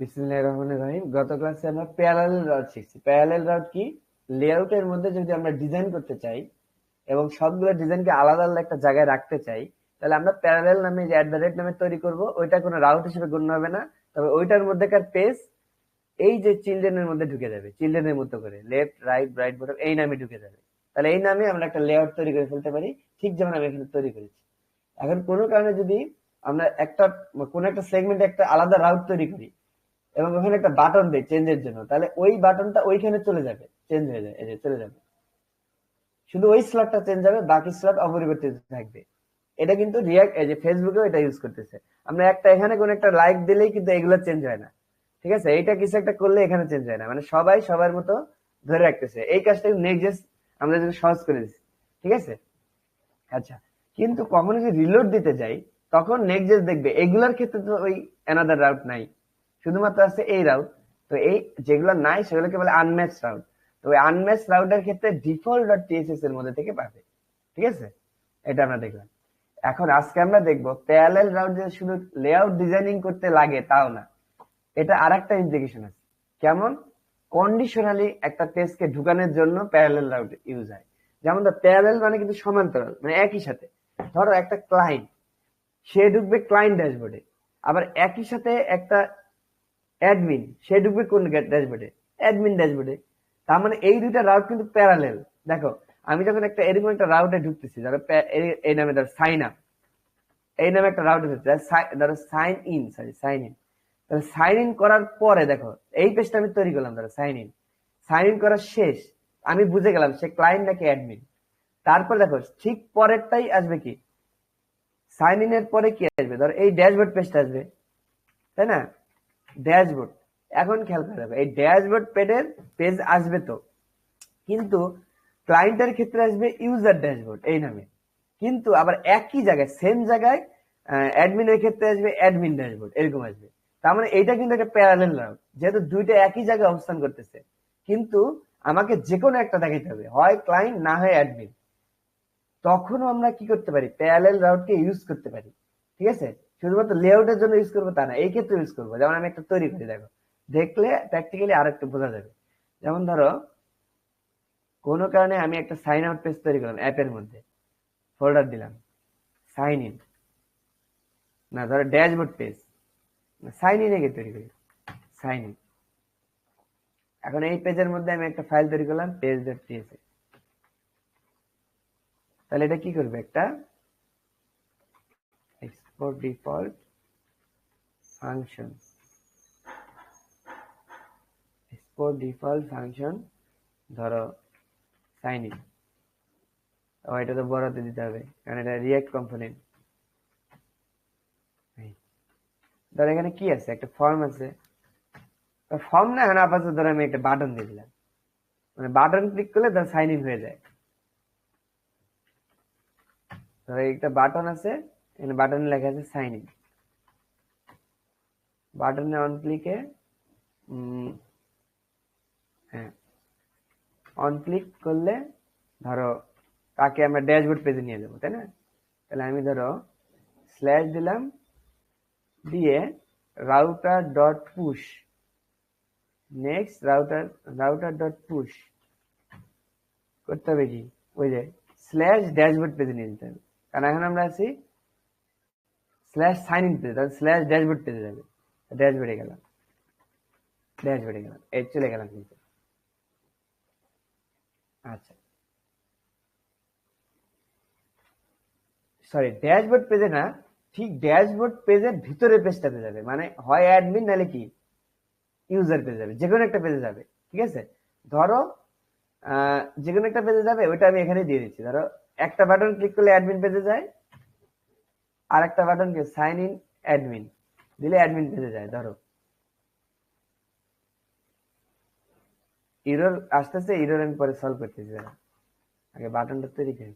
বিসমিল্লাহির গত ক্লাসে আমরা প্যারালেল রাউট শিখছি। প্যারালেল রাউট কি? লেআউটের মধ্যে যদি আমরা ডিজাইন করতে চাই এবং সবগুলো ডিজাইনকে আলাদা আলাদা একটা জায়গায় রাখতে চাই, তাহলে আমরা প্যারালেল নামে যে অ্যাট দ্য রেট নামে তৈরি করব, ওইটা কোনো রাউট হিসেবে গণ্য হবে না। তবে ওইটার মধ্যেকার পেজ এই যে চিলড্রেনের মধ্যে ঢুকে যাবে চিলড্রেনের মতো করে লেফট রাইট রাইট বটম এই নামে ঢুকে যাবে। তাহলে এই নামে আমরা একটা লেআউট তৈরি করে ফেলতে পারি, ঠিক যেমন আমি এখানে তৈরি করেছি। এখন কোনো কারণে যদি আমরা একটা, কোন একটা সেগমেন্টে একটা আলাদা রাউট তৈরি করি এবং ওখানে একটা বাটন দেয় চেঞ্জের জন্য। তাহলে ওই বাটনটা ওইখানে চলে যাবে। চেঞ্জ হয়ে যায়, এই যে চলে যাবে। শুধু ওই স্লটটা চেঞ্জ হবে, বাকি স্লট অপরিবর্তিত থাকবে। এটা কিন্তু রিয়াক্ট এই যে ফেসবুকেও এটা ইউজ করতেছে। আমরা একটা এখানে কোন একটা লাইক দিলেই কিন্তু এগুলো চেঞ্জ হয় না। ঠিক আছে? এইটা কিছু একটা করলে এখানে চেঞ্জ হয় না। মানে সবাই সবার মতো ধরে রাখতেছে। এই কাজটা নেক্সট আমরা যদি সহজ করে দিচ্ছি ঠিক আছে? আচ্ছা। কিন্তু কখনো যদি রিলোড দিতে যাই, তখন নেক্সট দেখবে, এগুলার ক্ষেত্রে তো ওই অ্যানাদার রাউট নাই। শুধুমাত্র আছে এই রাউট তো এই যেগুলো নাই সেগুলোকে বলে আনম্যাচ রাউট তো ওই আনম্যাচ রাউটের ক্ষেত্রে ডিফল্ট ডট টিএসএস এর মধ্যে থেকে পাবে, ঠিক আছে? এটা আমরা দেখলাম। এখন আজকে আমরা দেখব প্যারালেল রাউট যে শুধু লেআউট ডিজাইনিং করতে লাগে তাও না, এটা আর একটা ইমপ্লিকেশন আছে। কেমন? কন্ডিশনালি একটা পেজকে ঢুকানোর জন্য প্যারালেল রাউট ইউজ হয়। যেমন ধর প্যারালেল মানে কিন্তু সমান্তরাল মানে একই সাথে। ধরো একটা ক্লায়েন্ট সে ঢুকবে ক্লায়েন্ট ড্যাশবোর্ডে আবার একই সাথে একটা অ্যাডমিন সে ঢুকবে কোন ড্যাশবোর্ডে অ্যাডমিন ড্যাশবোর্ডে তার মানে এই দুইটা রাউট কিন্তু প্যারালেল দেখো, আমি যখন একটা এরকম একটা রাউটে ঢুকতেছি, ধরো এই নামে ধরো সাইন আপ এই নামে একটা রাউটে ঢুকতে ধরো sign in sorry sign in তাহলে সাইন ইন করার পরে দেখো, এই পেজটা আমি তৈরি করলাম, ধরো সাইন ইন সাইন ইন করার শেষ, আমি বুঝে গেলাম সে ক্লায়েন্ট নাকি অ্যাডমিন তারপর দেখো, ঠিক পরেরটাই আসবে কি? সাইন ইন এর পরে কি আসবে? ধরো এই ড্যাশবোর্ড পেজটা আসবে, তাই না? ড্যাশবোর্ড। এখন খেয়াল করে দেখো, এই ড্যাশবোর্ড পেডের পেজ আসবে তো। কিন্তু ক্লায়েন্টের ক্ষেত্রে আসবে ইউজার ড্যাশবোর্ড এই নামে। কিন্তু আবার একই জায়গায় সেম জায়গায় অ্যাডমিনের ক্ষেত্রে আসবে অ্যাডমিন ড্যাশবোর্ড এরকম আসবে। তার মানে এইটা কিন্তু একটা প্যারালেল রাউট যেহেতু দুইটা একই জায়গায় অবস্থান করতেছে। কিন্তু আমাকে যে কোনো একটা দেখাইতে হবে, হয় ক্লায়েন্ট না হয় অ্যাডমিন তখনও আমরা কি করতে পারি? প্যারালেল রাউটকে ইউজ করতে পারি। ঠিক আছে? শুধুমাত্র লেআউটের জন্য ইউজ করব তা না, এই ক্ষেত্রে ইউজ করব। যেমন আমি একটা তৈরি করি, দেখো। দেখলে প্র্যাকটিক্যালি আর একটু বোঝা যাবে। যেমন ধরো, কোনো কারণে আমি একটা সাইন আউট পেজ তৈরি করলাম অ্যাপের মধ্যে। ফোল্ডার দিলাম। সাইন ইন না, ধরো ড্যাশবোর্ড পেজ সাইন ইন এগে তৈরি করি। সাইন ইন এখন এই পেজের মধ্যে আমি একটা ফাইল তৈরি করলাম পেজ ডট টিএসএ তাহলে এটা কি করবে একটা? Export default function. Export default function, ধরো সাইন ইন এটা তো বড়তে দিতে হবে, কারণ এটা রিয়াক্ট কম্পোনেন্ট ধর, এখানে কি আছে? একটা ফর্ম আছে। ফর্ম না, এখন আপাতত ধরো, আমি একটা বাটন দিয়ে দিলাম। মানে বাটন ক্লিক করলে ধর সাইন ইন হয়ে যায়। ধরো, একটা বাটন আছে এখানে বাটনে লেখা আছে সাইন ইন বাটনে অন ক্লিকে হ্যাঁ অন ক্লিক করলে ধরো তাকে আমরা ড্যাশবোর্ড পেজে নিয়ে যাব, তাই না? তাহলে আমি ধরো স্ল্যাশ দিলাম, দিয়ে router dot push next router router dot push করতে হবে কি? ওই যে স্ল্যাশ ড্যাশবোর্ড পেজে নিয়ে যেতে হবে। কারণ এখন আমরা আছি স্ল্যাশ সাইন ইন পেজে তাহলে স্ল্যাশ ড্যাশবোর্ড পেজে যাবে ড্যাশবোর্ডে গেলাম ড্যাশবোর্ডে গেলাম এই চলে গেলাম কিন্তু আচ্ছা সরি ড্যাশবোর্ড পেজে না ঠিক ড্যাশবোর্ড পেজের ভিতরে পেজটাতে যাবে। মানে হয় অ্যাডমিন নাহলে কি? ইউজার পেজে যাবে। যে কোনো একটা পেজে যাবে। ঠিক আছে? ধরো যে কোনো একটা পেজে যাবে, ওইটা আমি এখানে দিয়ে দিচ্ছি। ধরো, একটা বাটন ক্লিক করলে অ্যাডমিন পেজে যায়। আর একটা বাটন কি সাইন ইন অ্যাডমিন দিলে অ্যাডমিন পেজে যায়, ধরো। ইরোর আসতেছে ইরোর আমি পরে সলভ করতেছি আগে বাটনটা তৈরি করি।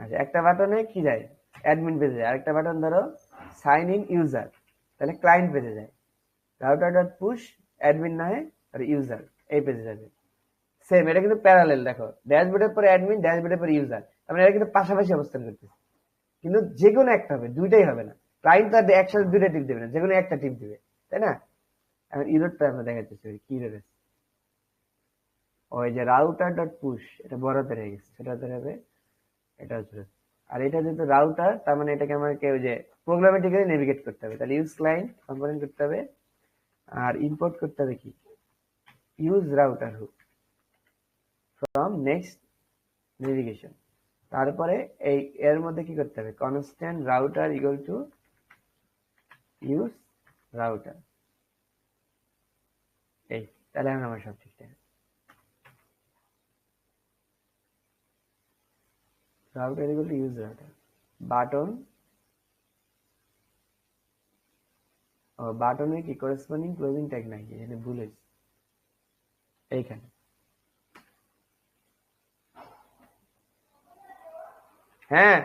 আচ্ছা একটা বাটনে কি যায়? অ্যাডমিন পেজে যায়। আরেকটা বাটন ধরো সাইন ইন ইউজার তাহলে ক্লায়েন্ট পেজে যায়। রাউটার ডট পুশ অ্যাডমিন না আর ইউজার এই পেজে যাবে। সেম এটা কিন্তু প্যারালেল দেখো। ড্যাশবোর্ডের পরে অ্যাডমিন ড্যাশবোর্ডের পরে ইউজার মানে এটা কিন্তু পাশাপাশি অবস্থান করতেছে। কিন্তু যে কোনো একটা হবে, দুইটাই হবে না। ক্লায়েন্ট তো একসাথে দুইটা টিপ দেবে না যে কোনো একটা টিপ দিবে, তাই না? এখন ইরোডটা আমরা দেখাচ্ছি কি আছে ওই যে রাউটার ডট পুশ, এটা বড়তে হয়ে গেছে সেটা হতে হবে, এটা হচ্ছে আর এটা যেহেতু রাউটার, তার মানে এটাকে আমাকে ওই যে প্রোগ্রামেটিক্যালি নেভিগেট করতে হবে। তাহলে ইউজ ক্লায়েন্ট কম্পোনেন্ট করতে হবে, আর ইম্পোর্ট করতে হবে কি? Use router hook from next navigation তারপরে এই এর মধ্যে কি করতে হবে? Constant router equal to use router এই, তাহলে এখন আমার সব ঠিকঠাক router equal to use router button বাটনে কি করেসপন্ডিং ক্লোজিং ট্যাগ নাই এখানে ভুল হয়েছে। এইখানে। হ্যাঁ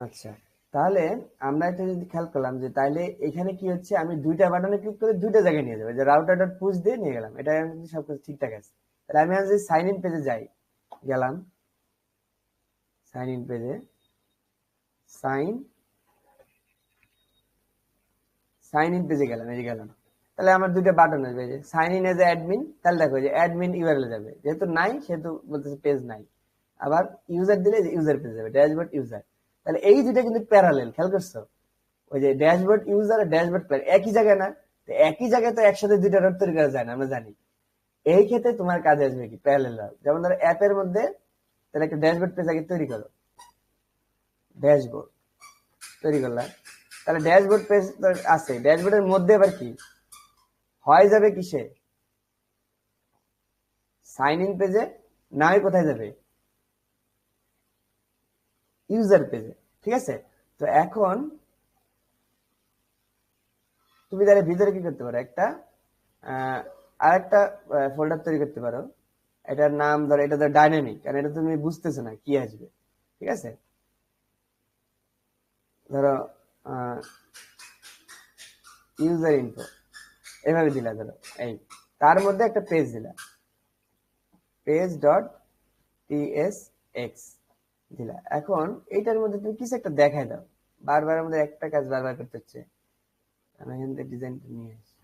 আচ্ছা তাহলে আমরা এটা যদি খেয়াল করলাম যে তাইলে এখানে কি হচ্ছে, আমি দুইটা বাটনে ক্লিক করে দুইটা জায়গায় নিয়ে যাব যে রাউটার ডট পুশ দিয়ে নিয়ে গেলাম এটা সবকিছু ঠিকঠাক আছে। তাহলে আমি আজ সাইন ইন পেজে যাই, গেলাম সাইন ইন পেজে সাইন সাইন ইন পেজে গেলাম, এই যে গেলাম। তাহলে আমার দুইটা বাটন আসবে যে সাইন ইন এজ অ্যাডমিন তাহলে দেখো যে অ্যাডমিন ইউআরএল যাবে, যেহেতু নাই, সেহেতু বলতেছে পেজ নাই। আবার ইউজার দিলে ইউজার পেজ যাবে ড্যাশবোর্ড ইউজার তাহলে এই দুটো কিন্তু প্যারালেল খেয়াল করছ? ওই যে ড্যাশবোর্ড ইউজার আর ড্যাশবোর্ড প্ল্যান একই জায়গায় না? তো একই জায়গায় তো একসাথে দুইটা রোড তৈরি করা যায় না, আমরা জানি। এই ক্ষেত্রে তোমার কাজে আসবে কি? প্যারালেল যেমন ধরো অ্যাপের মধ্যে তাহলে একটা ড্যাশবোর্ড পেজ আগে তৈরি করো। ড্যাশবোর্ড তৈরি করলাম। তাহলে ড্যাশবোর্ড পেজ আছে। ড্যাশবোর্ডের মধ্যে আবার কি? হয় যাবে কিসে? সাইন ইন পেজে না কোথায় যাবে? ইউজার পেজে ঠিক আছে? তো এখন তুমি তাহলে ভিতরে কি করতে পারো? একটা আর একটা ফোল্ডার তৈরি করতে পারো। এটার নাম ধরো, এটা ধরো ডাইনামিক কারণ এটা তুমি বুঝতেছো না কি আসবে, ঠিক আছে? ধরো ইউজার ইনফো এভাবে দিলা ধরো, এই, তার মধ্যে একটা পেজ দিলা পেজ ডট টিএস এক্স দিলা। এখন এইটার মধ্যে তুমি কিছু একটা দেখাই দাও। বারবার আমাদের একটা কাজ বারবার করতে হচ্ছে। আমি এখান থেকে ডিজাইনটা নিয়ে আসি।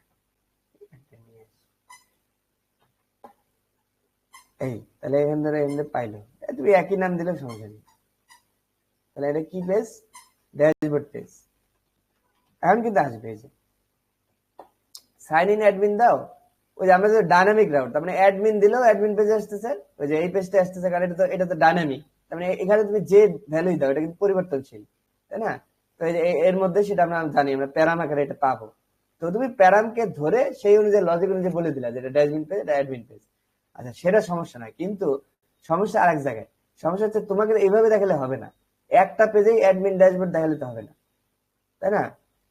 এই, তাহলে এখান ধরে এখান পাইলো তুমি একই নাম দিলে সমস্যা নেই। তাহলে এটা কি পেজ ড্যাশবোর্ড পেজ এখন কিন্তু আসবে এই যে। সাইন ইন অ্যাডমিন দাও। ওই যে আমরা যে ডাইনামিক রাউট তার মানে অ্যাডমিন দিলেও অ্যাডমিন পেজে আসতেছে। ওই যে এই পেজটা আসতেছে, কারণ এটা তো এটা তো ডাইনামিক মানে এখানে তুমি যে ভ্যালু দাও, এটা কিন্তু পরিবর্তনশীল, তাই না? তো এর মধ্যে সেটা আমরা জানি, আমরা প্যারাম আকারে এটা পাবো। তো তুমি প্যারামকে ধরে সেই অনুযায়ী লজিক অনুযায়ী বলে দিলা যেটা ড্যাশবিন পেজ এটা অ্যাডমিন পেজ আচ্ছা সেটা সমস্যা না কিন্তু সমস্যা আরেক জায়গায়। সমস্যা হচ্ছে তোমাকে এইভাবে দেখালে হবে না। একটা পেজেই অ্যাডমিন ড্যাশবোর্ড দেখালে তো হবে না, তাই না?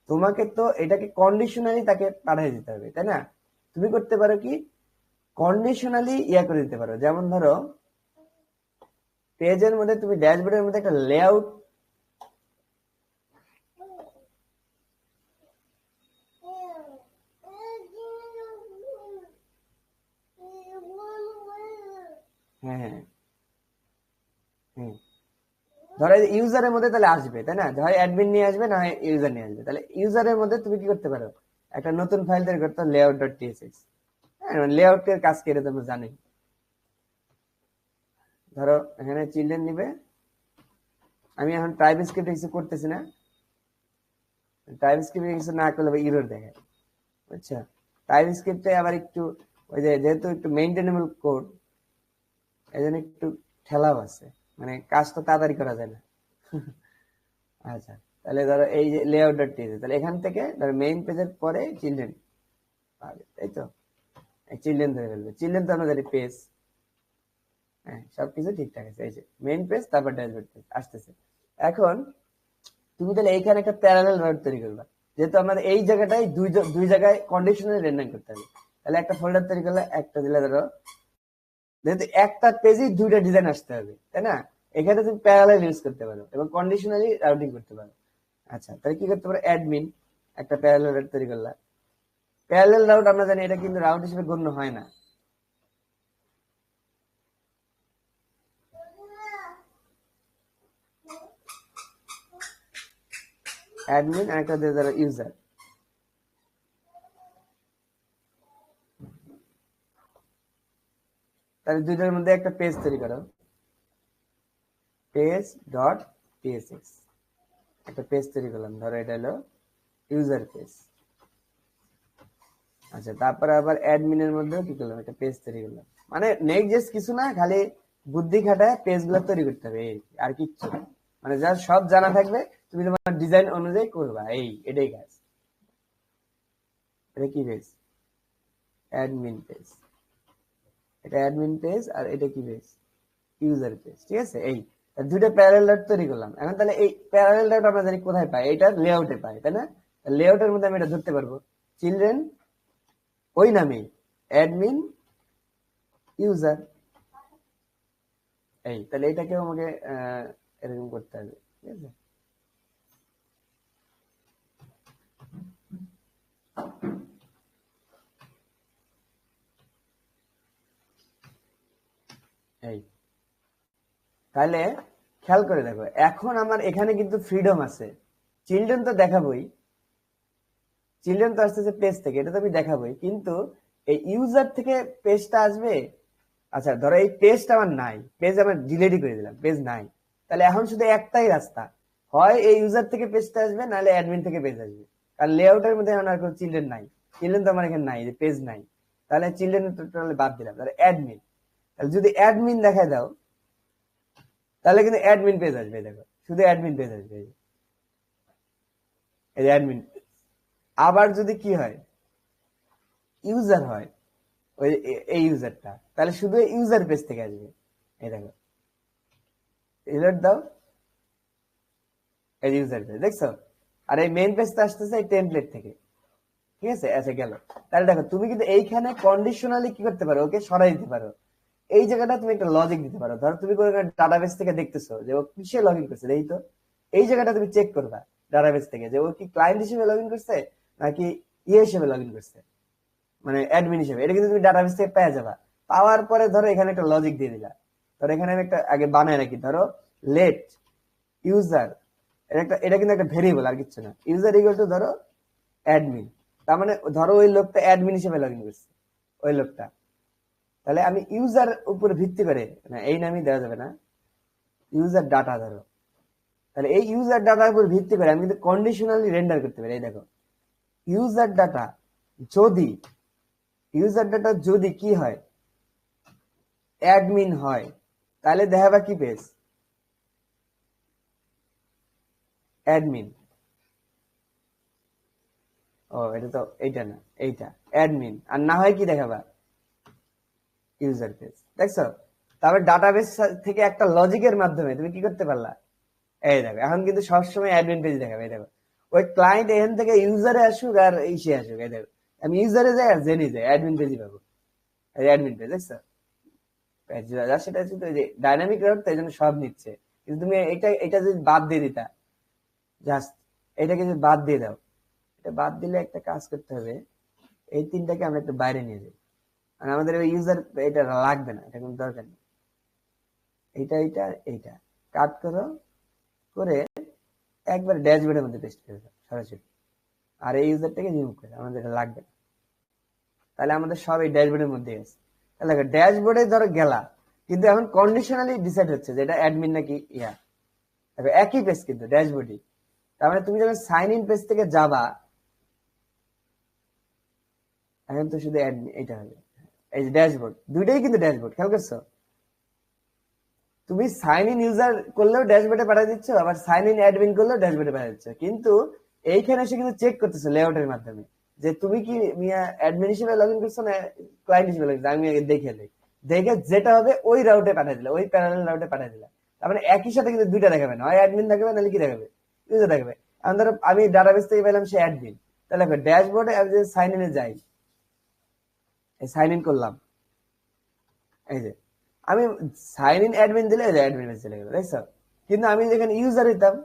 তোমাকে তো এটাকে কন্ডিশনালি তাকে পাঠিয়ে দিতে হবে, তাই না? তুমি করতে পারো কি? কন্ডিশনালি ইয়া করে দিতে পারো। যেমন ধরো পেজের মধ্যে তুমি ড্যাশবোর্ডের মধ্যে একটা লেআউট হ্যাঁ হ্যাঁ। ধরো ইউজারের মধ্যে তাহলে আসবে, তাই না? হয় অ্যাডমিন নিয়ে আসবে, না হয় ইউজার নিয়ে আসবে। তাহলে ইউজারের মধ্যে তুমি কি করতে পারো? একটা নতুন ফাইল তৈরি করতে লেআউট ডট টিএসএক্স হ্যাঁ লেআউটের কাজ কি এটা তোমরা জানি ধরো, এখানে চিলড্রেন নিবে। আমি এখন টাইপ স্ক্রিপ্ট কিছু করতেছি না। টাইপ স্ক্রিপ্ট কিছু না করলে ইরোর দেখে। আচ্ছা টাইপ স্ক্রিপ্টে আবার একটু, ওই যে যেহেতু একটু মেইনটেনেবল কোড এই জন্য একটু ঠেলাও আছে। মানে কাজ তো তাড়াতাড়ি করা যায় না। আচ্ছা তাহলে ধরো এই যে লেআউট ডট তাহলে এখান থেকে ধরো মেইন পেজের পরে চিলড্রেন তাই তো? চিলড্রেন ধরে ফেলবে। চিলড্রেন তো জানি পেজ হ্যাঁ সবকিছু ঠিকঠাক আছে। এই যে মেইন পেজ তারপর ড্যাশবোর্ড পেজ আসতেছে। এখন, তুমি তাহলে এইখানে একটা প্যারালাল রড তৈরি করবা। যেহেতু আমাদের এই জায়গাটায় দুই দুই জায়গায় কন্ডিশনাল রেন্ডার করতে হবে। তাহলে একটা ফোল্ডার তৈরি করলে একটা দিলে ধরো, যেহেতু একটা পেজেই দুইটা ডিজাইন আসতে হবে, তাই না? এখানে তুমি প্যারালাল ইউজ করতে পারো এবং কন্ডিশনালি রাউটিং করতে পারো। আচ্ছা তাহলে কি করতে পারো? অ্যাডমিন একটা প্যারালাল রাউট তৈরি করলা। প্যারালাল রাউট আমরা জানি এটা কিন্তু রাউট হিসেবে গণ্য হয় না। অ্যাডমিন আর একটা দিয়ে ধরো ইউজার তাহলে দুইটার মধ্যে একটা পেজ তৈরি করো। পেজ ডট টিএসএক্স একটা পেজ তৈরি করলাম। ধরো এটা হলো ইউজার পেজ আচ্ছা তারপরে আবার অ্যাডমিনের মধ্যেও কি করলাম? একটা পেজ তৈরি করলাম। মানে নেক্সট জাস্ট কিছু না, খালি বুদ্ধি খাটায় পেজগুলো তৈরি করতে হবে আর কিচ্ছু মানে যা সব জানা থাকবে তুমি তোমার ডিজাইন অনুযায়ী করবা, এই, এটাই কাজ। এটা কি পেজ অ্যাডমিন পেজ এটা অ্যাডমিন পেজ আর এটা কি পেজ ইউজার পেজ ঠিক আছে? এই দুটো প্যারাল তৈরি করলাম। এখন তাহলে এই প্যারাল ডট আমরা জানি কোথায় পাই? এটা লেআউটে পাই, তাই না? লেআউটের মধ্যে আমি এটা ধরতে পারব। চিলড্রেন ওই নামেই অ্যাডমিন ইউজার এই, তাহলে এটাকেও আমাকে এরকম করতে হবে, ঠিক আছে? এই। তাহলে খেয়াল করে দেখো, এখন আমার এখানে কিন্তু ফ্রিডম আছে। চিলড্রেন তো দেখাবোই। চিলড্রেন তো আসতেছে পেজ থেকে, এটা তো আমি দেখাবোই। কিন্তু এই ইউজার থেকে পেজটা আসবে আচ্ছা ধরো এই পেজটা আমার নাই পেজ আমার ডিলেটই করে দিলাম পেজ নাই। তাহলে এখন শুধু একটাই রাস্তা। হয় এই ইউজার থেকে পেজটা আসবে, নাহলে অ্যাডমিন থেকে পেজ আসবে। কারণ লেআউটের মধ্যে আর কোনো চিলড্রেন নাই। চিলড্রেন তো আমার এখানে নাই, যে পেজ নাই। তাহলে চিলড্রেন টোটাল বাদ দিলাম। তাহলে অ্যাডমিন তাহলে যদি অ্যাডমিন দেখায় দাও, তাহলে কিন্তু অ্যাডমিন পেজ আসবে, দেখো। শুধু অ্যাডমিন পেজ আসবে। এই। অ্যাডমিন আবার যদি কি হয় ইউজার হয়, ওই এই ইউজারটা তাহলে শুধু ইউজার পেজ থেকে আসবে। এই দেখো। রিলোড দাও। এই ইউজার পেজ দেখছ? আর এই মেইন পেজটা আসতেছে এই টেমপ্লেট থেকে। ঠিক আছে? আচ্ছা গেল। তাহলে দেখো, তুমি কিন্তু এইখানে কন্ডিশনালি কি করতে পারো? ওকে সরাই দিতে পারো। এই জায়গাটা তুমি একটা লজিক দিতে পারো। ধরো তুমি কোনো ডাটাবেস থেকে দেখতেছো যে ও কিসে লগ ইন করছে? এই তো। এই জায়গাটা তুমি চেক করবা ডাটাবেস থেকে যে ও কি ক্লায়েন্ট হিসেবে লগ ইন করছে নাকি ইয়ে হিসেবে লগ ইন করছে? মানে অ্যাডমিন হিসেবে। এটা কিন্তু তুমি ডাটাবেস থেকে পেয়ে যাবা। পাওয়ার পরে ধরো এখানে একটা লজিক দিয়ে দিলা। ধরো এখানে আমি একটা আগে বানায় রাখি। ধরো লেট ইউজার একটা, এটা কিন্তু একটা ভেরিয়েবল আর কিছু না। ইউজার ইকুয়াল টু ধরো অ্যাডমিন তার মানে ধরো ওই লোকটা অ্যাডমিন হিসেবে লগ করছে, ওই লোকটা। তাহলে আমি ইউজার উপর ভিত্তি করে না এই নামই দেওয়া যাবে না ইউজার ডাটা ধরো। তাহলে এই ইউজার ডাটার উপর ভিত্তি করে আমি কিন্তু কন্ডিশনালি রেন্ডার করতে পারি। এই দেখো ইউজার ডাটা যদি ইউজার ডাটা যদি কি হয় অ্যাডমিন হয়, তাহলে দেখাবা কি পেজ অ্যাডমিন। ও, এটা তো এইটা না, এইটা, অ্যাডমিন। আর না হয় কি দেখাবা? ইউজার পেজ দেখছ? তারপর ডাটাবেস থেকে একটা লজিকের মাধ্যমে তুমি কি করতে পারলা? এই দেখো, এখন কিন্তু সবসময় অ্যাডমিন পেজ দেখাবে, এই দেখো। ওই ক্লায়েন্ট এখান থেকে ইউজারে আসুক আর ইসে আসুক, এই দেখো। আমি ইউজারে যাই আর জেনে যাই অ্যাডমিন পেজই পাবো। অ্যাডমিন পেজ দেখছ? সেটা হচ্ছে ডাইনামিক রাউট তো এই জন্য সব নিচ্ছে। কিন্তু তুমি এটা এটা যদি বাদ দিয়ে দিতা জাস্ট এটাকে যদি বাদ দিয়ে দাও। এটা বাদ দিলে একটা কাজ করতে হবে, এই তিনটাকে আমরা একটু বাইরে নিয়ে যাই। মানে আমাদের ওই ইউজার এটা লাগবে না, এটা কোনো দরকার নেই। এইটা এইটা এইটা। কাট করো, করে একবার ড্যাশবোর্ডের মধ্যে পেস্ট করে দাও, সরাসরি। আর এই ইউজারটাকে রিমুভ করে আমাদের এটা লাগবে না। তাহলে আমাদের সব এই ড্যাশবোর্ডের মধ্যে আছে। তাহলে ড্যাশবোর্ডে ধরো গেলা, কিন্তু এখন কন্ডিশনালি ডিসাইড হচ্ছে যে এটা অ্যাডমিন নাকি ইয়া। একই পেজ কিন্তু ড্যাশবোর্ডই তার মানে তুমি যখন সাইন ইন পেজ থেকে যাবা, এখন তো শুধু এটা হবে। এই যে ড্যাশবোর্ড দুইটাই কিন্তু ড্যাশবোর্ড খেয়াল করছ? তুমি সাইন ইন ইউজার করলেও ড্যাশবোর্ডে পাঠিয়ে দিচ্ছ, আবার সাইন ইন অ্যাডমিন করলেও ড্যাশবোর্ডে পাঠিয়ে দিচ্ছ। কিন্তু এইখানে এসে কিন্তু চেক করতেছে লেআউটের মাধ্যমে। যে তুমি কি মিয়া অ্যাডমিন হিসেবে লগ ইন করছ না ক্লায়েন্ট হিসেবে লগ আমি আগে দেখে নেই। দেখে যেটা হবে ওই রাউটে পাঠিয়ে দিলে, ওই প্যারালাল রাউটে পাঠিয়ে দিলে। তার মানে একই সাথে কিন্তু দুইটা দেখাবে না। হয় অ্যাডমিন দেখাবে, নাহলে কি দেখাবে? ইউজার দেখাবে এখন ধরো, আমি ডাটাবেস থেকে পেলাম সে অ্যাডমিন তাহলে ড্যাশবোর্ডে আমি যদি সাইন ইনে যাই সাইন ইন করলাম। এই যে, আমি সাইন ইন অ্যাডমিন দিলে অ্যাডমিন চলে গেল দেখছ কিন্তু আমি যেখানে ইউজার হইতাম,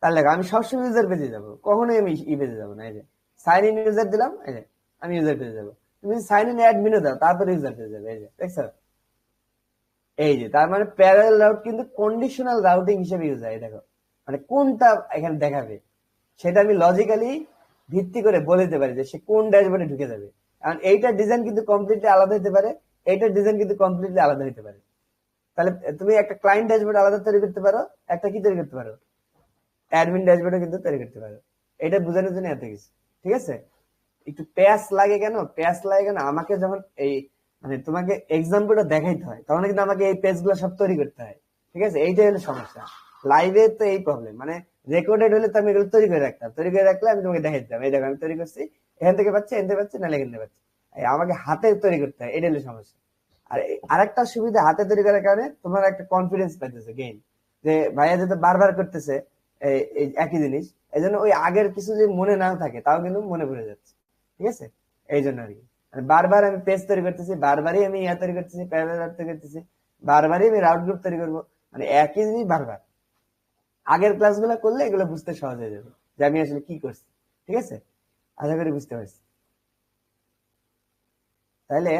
তাহলে দেখো, আমি সবসময় ইউজার পেজে যাব। কখনোই আমি ই পেজে যাব না, এই যে সাইন ইন ইউজার দিলাম, এই যে, আমি ইউজার পেজে যাব। তুমি সাইন ইন অ্যাডমিনও দাও, তারপরে ইউজার পেজে যাবে, এই যে দেখছ এই যে, তার মানে প্যারাল রাউট কিন্তু কন্ডিশনাল রাউটিং হিসেবে ইউজ হয় দেখো। মানে কোনটা এখানে দেখাবে, সেটা আমি লজিক্যালি ভিত্তি করে বলে দিতে পারি যে সে কোন ড্যাশবোর্ডে ঢুকে যাবে। কারণ এইটার ডিজাইন কিন্তু কমপ্লিটলি আলাদা হতে পারে এইটার ডিজাইন কিন্তু কমপ্লিটলি আলাদা হতে পারে। তাহলে তুমি একটা ক্লায়েন্ট ড্যাশবোর্ড আলাদা তৈরি করতে পারো, একটা কি তৈরি করতে পারো? অ্যাডমিন ড্যাশবোর্ডও কিন্তু তৈরি করতে পারো। এটা বোঝানোর জন্য এত কিছু, ঠিক আছে? একটু প্যাস লাগে কেন? প্যাস লাগে কেন? আমাকে যখন এই মানে তোমাকে এক্সাম্পলটা দেখাইতে হয়। তখন কিন্তু আমাকে এই পেজগুলো সব তৈরি করতে হয়। ঠিক আছে? এইটাই হলো সমস্যা। লাইভে তো এই প্রবলেম মানে রেকর্ডেড হলে তো আমি এগুলো তৈরি করে রাখতাম। তৈরি করে রাখলে আমি তোমাকে দেখাই দিতাম এই দেখো, আমি তৈরি করছি। এখান থেকে পাচ্ছি, এখান থেকে পাচ্ছি, নাহলে এখান পাচ্ছি। আমাকে হাতে তৈরি করতে হয়। এটা হলো সমস্যা। আর আরেকটা সুবিধা হাতে তৈরি করার কারণে তোমার একটা কনফিডেন্স পাইতেছে গেইন যে ভাইয়া যেহেতু বারবার করতেছে এই একই জিনিস এই জন্য ওই আগের কিছু যদি মনে না থাকে, তাও কিন্তু মনে পড়ে যাচ্ছে। ঠিক আছে? এই জন্য আর কি। মানে বারবার আমি পেজ তৈরি করতেছি, বারবারই আমি ইয়া তৈরি করতেছি প্যারালাল রাউট তৈরি করতেছি, বারবারই আমি রাউট গ্রুপ তৈরি করব মানে একই জিনিস বারবার। আগের ক্লাসগুলো করলে এগুলো বুঝতে সহজ হয়ে যাবে যে আমি আসলে কি করছি, ঠিক আছে? আশা করি বুঝতে পারছি। তাহলে